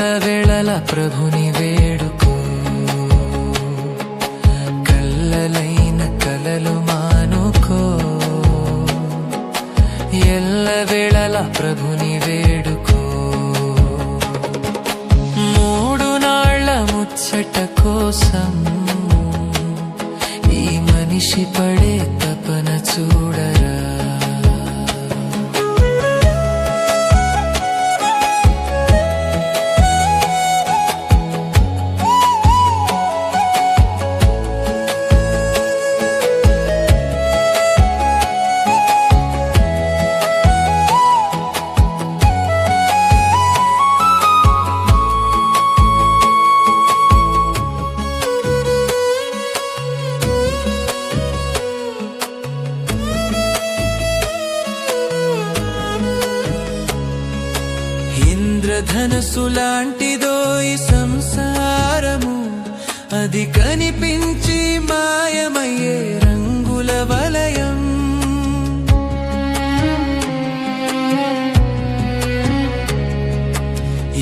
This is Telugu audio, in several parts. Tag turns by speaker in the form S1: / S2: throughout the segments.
S1: ఎల్లవేళల ప్రభుని వేడుకో. కల్లలైన కలలు మానుకో. ఎల్ల ఎల్లవేళల ప్రభుని వేడుకో. మూడు నాళ్ళ ముచ్చట కోసం ఈ మనిషి పడే తపన చూడ ఇంద్రధనసు లాంటిదో ఈ సంసారము. అది కనిపించి మాయమయ్యే రంగుల వలయం.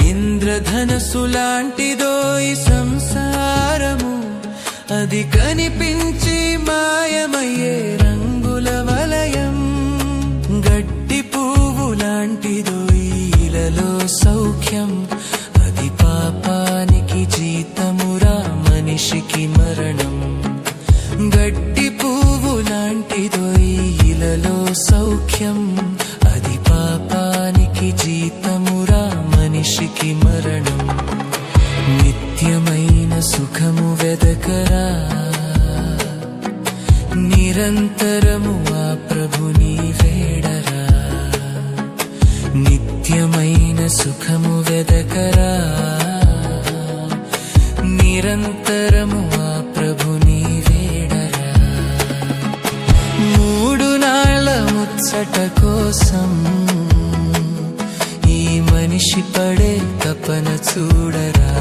S1: ఇంద్రధనసు లాంటిదో ఈ సంసారము. అది కనిపించి గడ్డి పువ్వు లాంటిదో ఇలలో సౌఖ్యం. అది పాపానికి జీతమురా మనిషికి మరణం. నిత్యమైన సుఖము వెదకరా. నిరంతరము ఆ ప్రభుని వేడరా. నిత్యమైన సుఖము వెదకరా. నిరంతరము ముచ్చట కోసం ఈ మనిషి పడే తపన చూడరా?